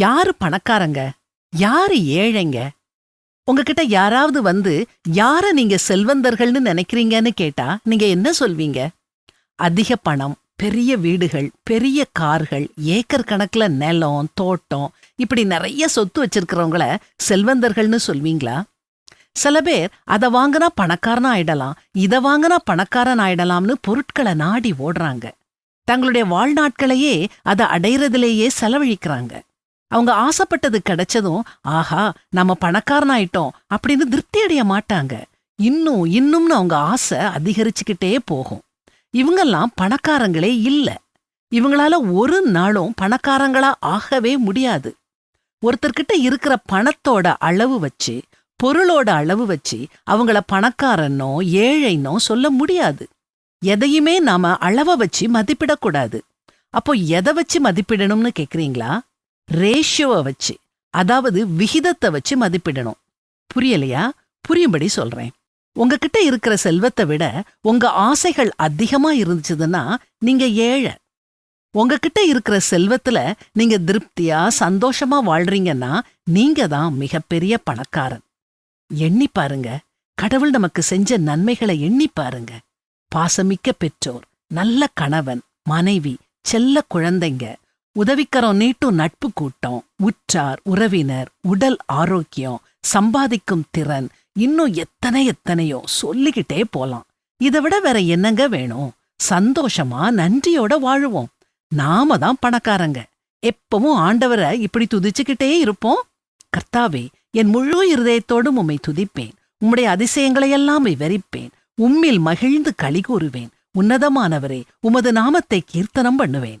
யாரு பணக்காரங்க? யாரு ஏழைங்க? உங்ககிட்ட யாராவது வந்து யார நீங்க செல்வந்தர்கள்னு நினைக்கிறீங்கன்னு கேட்டா நீங்க என்ன சொல்வீங்க? அதிக பணம் பெரிய வீடுகள் பெரிய கார்கள் ஏக்கர் கணக்குல நிலம் தோட்டம் இப்படி நிறைய சொத்து வச்சிருக்கிறவங்கள செல்வந்தர்கள்னு சொல்வீங்களா? சில பேர் அதை வாங்கினா பணக்காரன் ஆயிடலாம் இதை வாங்கினா பணக்காரன் ஆயிடலாம்னு பொருட்களை நாடி ஓடுறாங்க. தங்களுடைய வாழ்நாட்களையே அதை அடையிறதிலேயே செலவழிக்கிறாங்க. அவங்க ஆசைப்பட்டது கிடைச்சதும் ஆஹா நம்ம பணக்காரன் ஆயிட்டோம் அப்படின்னு திருப்தி அடைய மாட்டாங்க. இன்னும் இன்னும்னு அவங்க ஆசை அதிகரிச்சுக்கிட்டே போகும். இவங்கெல்லாம் பணக்காரங்களே இல்ல. இவங்களால ஒரு நாளும் பணக்காரங்களா ஆகவே முடியாது. ஒருத்தர்கிட்ட இருக்கிற பணத்தோட அளவு வச்சு பொருளோட அளவு வச்சு அவங்கள பணக்காரனோ ஏழைனோ சொல்ல முடியாது. எதையுமே நாம அளவ வச்சு மதிப்பிடக்கூடாது. அப்போ எதை வச்சு மதிப்பிடணும்னு கேக்குறீங்களா? ரேஷியோவை வச்சு அதாவது விகிதத்தை வச்சு மதிப்பிடணும். புரியலையா? புரியும்படி சொல்றேன். உங்ககிட்ட இருக்கிற செல்வத்தை விட உங்க ஆசைகள் அதிகமா இருந்துச்சுதுன்னா நீங்க ஏழை. உங்ககிட்ட இருக்கிற செல்வத்துல நீங்க திருப்தியா சந்தோஷமா வாழ்றீங்கன்னா நீங்க தான் மிகப்பெரிய பணக்காரன். எண்ணி பாருங்க. கடவுள் நமக்கு செஞ்ச நன்மைகளை எண்ணி பாருங்க. பாசமிக்க பெற்றோர் நல்ல கணவன் மனைவி செல்ல குழந்தைங்க உதவிக்கரம் நீட்டும் நட்பு கூட்டம் உற்றார் உறவினர் உடல் ஆரோக்கியம் சம்பாதிக்கும் திறன் இன்னும் எத்தனை எத்தனையோ சொல்லிக்கிட்டே போலாம். இதை விட வேற என்னங்க வேணும்? சந்தோஷமா நன்றியோட வாழுவோம். நாம தான் பணக்காரங்க. எப்பவும் ஆண்டவரை இப்படி துதிச்சுக்கிட்டே இருப்போம். கர்த்தாவே என் முழு இருதயத்தோடும் உம்மை துதிப்பேன். உம்முடைய அதிசயங்களையெல்லாம் விவரிப்பேன். உம்மில் மகிழ்ந்து களி கூறுவேன். உன்னதமானவரே உமது நாமத்தை கீர்த்தனம் பண்ணுவேன்.